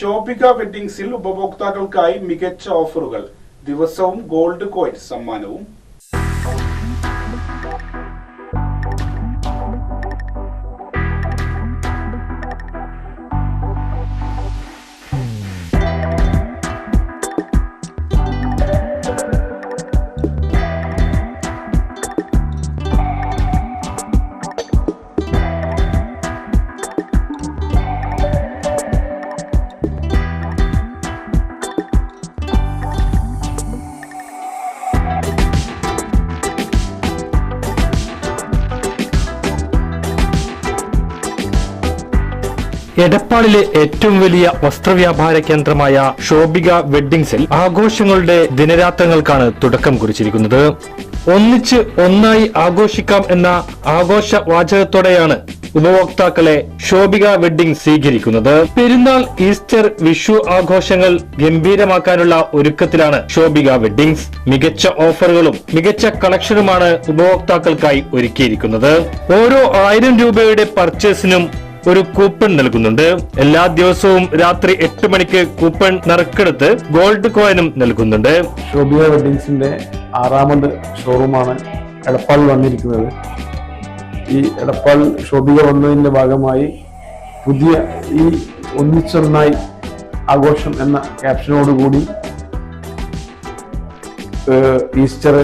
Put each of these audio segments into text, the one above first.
ഷോപ്പിക വെഡ്ഡിംഗ്സിൽ ഉപഭോക്താക്കൾക്കായി മികച്ച ഓഫറുകൾ. ദിവസവും ഗോൾഡ് കോയിൻ സമ്മാനവും. എടപ്പാളിലെ ഏറ്റവും വലിയ വസ്ത്രവ്യാപാര കേന്ദ്രമായ ഷോബിക വെഡ്ഡിംഗ്സിൽ ആഘോഷങ്ങളുടെ ദിനരാത്രങ്ങൾക്കാണ് തുടക്കം കുറിച്ചിരിക്കുന്നത്. ഒന്നിച്ച് ഒന്നായി ആഘോഷിക്കാം എന്ന ആഘോഷ വാചകത്തോടെയാണ് ഉപഭോക്താക്കളെ ഷോബിക വെഡ്ഡിംഗ് സ്വീകരിക്കുന്നത്. പെരുന്നാൾ ഈസ്റ്റർ വിഷു ആഘോഷങ്ങൾ ഗംഭീരമാക്കാനുള്ള ഒരുക്കത്തിലാണ് ഷോബിക വെഡ്ഡിംഗ്സ് മികച്ച ഓഫറുകളും മികച്ച കളക്ഷനുമാണ് ഉപഭോക്താക്കൾക്കായി ഒരുക്കിയിരിക്കുന്നത്. ഓരോ ആയിരം രൂപയുടെ പർച്ചേസിനും ഒരു കൂപ്പൺ നൽകുന്നുണ്ട്. എല്ലാ ദിവസവും രാത്രി എട്ട് മണിക്ക് കൂപ്പൺ നറുക്കെടുത്ത് ഗോൾഡ് കോയിനും നൽകുന്നുണ്ട്. ഷോബിയ വെഡിങ്സിന്റെ ആറാമത് ഷോറൂമാണ് എടപ്പാളിൽ വന്നിരിക്കുന്നത്. ഈ എടപ്പാൾ ഷോബിക വന്നതിന്റെ ഭാഗമായി പുതിയ ഈ ഒന്നിച്ചൊന്നായി ആഘോഷം എന്ന ക്യാപ്ഷനോടുകൂടി ഈസ്റ്റർ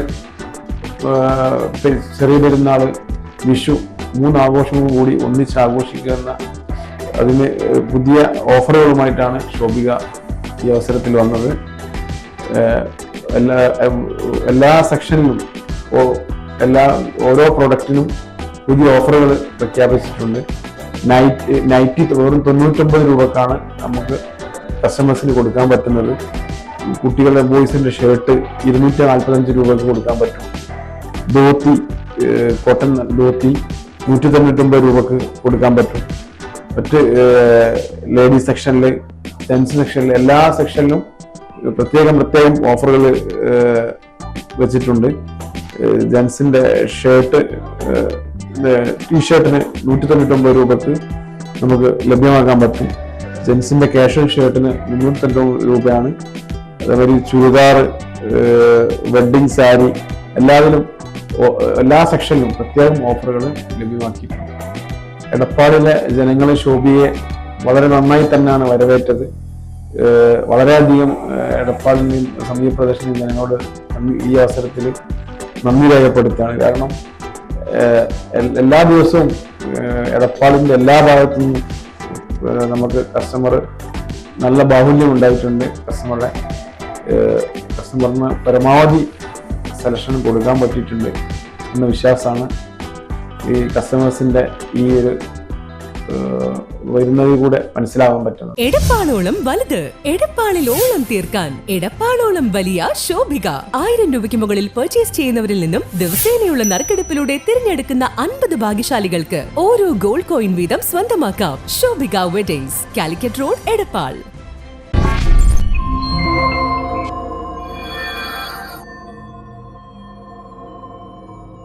ചെറിയ പെരുന്നാൾ വിഷു മൂന്ന് ആഘോഷങ്ങളും കൂടി ഒന്നിച്ച് ആഘോഷിക്കുന്ന അതിന് പുതിയ ഓഫറുകളുമായിട്ടാണ് ശോഭിക ഈ അവസരത്തിൽ വന്നത്. എല്ലാ എല്ലാ സെക്ഷനിലും എല്ലാ ഓരോ പ്രൊഡക്റ്റിനും പുതിയ ഓഫറുകൾ പ്രഖ്യാപിച്ചിട്ടുണ്ട്. നൈറ്റ് നൈറ്റി വെറും തൊണ്ണൂറ്റൊമ്പത് രൂപക്കാണ് നമുക്ക് കസ്റ്റമേഴ്സിന് കൊടുക്കാൻ പറ്റുന്നത്. കുട്ടികളുടെ ബോയ്സിന്റെ ഷർട്ട് ഇരുന്നൂറ്റി നാൽപ്പത്തഞ്ച് രൂപക്ക് കൊടുക്കാൻ പറ്റും. ധോത്തി കോട്ടൺ ധോത്തി നൂറ്റി തൊണ്ണൂറ്റൊമ്പത് രൂപക്ക് കൊടുക്കാൻ പറ്റും. മറ്റ് ലേഡീസ് സെക്ഷനിൽ ജെൻസ് സെക്ഷനിൽ എല്ലാ സെക്ഷനിലും പ്രത്യേകം പ്രത്യേകം ഓഫറുകൾ വെച്ചിട്ടുണ്ട്. ജെൻസിന്റെ ഷർട്ട് ടീഷർട്ടിന് നൂറ്റി തൊണ്ണൂറ്റൊമ്പത് രൂപക്ക് നമുക്ക് ലഭ്യമാക്കാൻ പറ്റും. ജെൻസിന്റെ കാഷ്വൽ ഷർട്ടിന് മുന്നൂറ്റി തൊണ്ണൂറ് രൂപയാണ്. അതേമാതിരി ചുരിദാർ വെഡ്ഡിങ് സാരി ഓ- എല്ലാ സെക്ഷനിലും പ്രത്യേകം ഓഫറുകൾ ലഭ്യമാക്കിയിട്ടുണ്ട്. എടപ്പാടിലെ ജനങ്ങളെ ശോഭിയെ വളരെ നന്നായി തന്നെയാണ് വരവേറ്റത്. വളരെയധികം എടപ്പാടിന്റെയും സമീപപ്രദേശത്തെയും സമീപ പ്രദേശത്തെയും ജനങ്ങളോട് ഈ അവസരത്തിൽ നന്ദി രേഖപ്പെടുത്തുകയാണ്. കാരണം എല്ലാ ദിവസവും എടപ്പാളിന്റെ എല്ലാ ഭാഗത്തു നിന്നും നമുക്ക് കസ്റ്റമർ നല്ല ബാഹുല്യം ഉണ്ടായിട്ടുണ്ട്. കസ്റ്റമറുടെ കസ്റ്റമറിന് പരമാവധി സെലക്ഷൻ കൊടുക്കാൻ പറ്റിയിട്ടുണ്ട് എന്ന വിശ്വാസമാണ് ഈ കസ്റ്റമേഴ്സിന്റെ ഈ ഒരു വരുന്നതിൽ കൂടെ മനസ്സിലാവാൻ പറ്റുന്നത്. എടപ്പാളോളം വലുത് എടപ്പാളിൽ ഓളം തീർക്കാൻ എടപ്പാളോളം വലിയ ശോഭിക. ആയിരം രൂപയ്ക്ക് മുകളിൽ പർച്ചേസ് ചെയ്യുന്നവരിൽ നിന്നും ദിവസേനയുള്ള നറുക്കെടുപ്പിലൂടെ തിരഞ്ഞെടുക്കുന്ന അൻപത് ഭാഗ്യശാലികൾക്ക് ഓരോ ഗോൾഡ് കോയിൻ വീതം സ്വന്തമാക്കാം. Shobhika weddings Calicut road Edappal.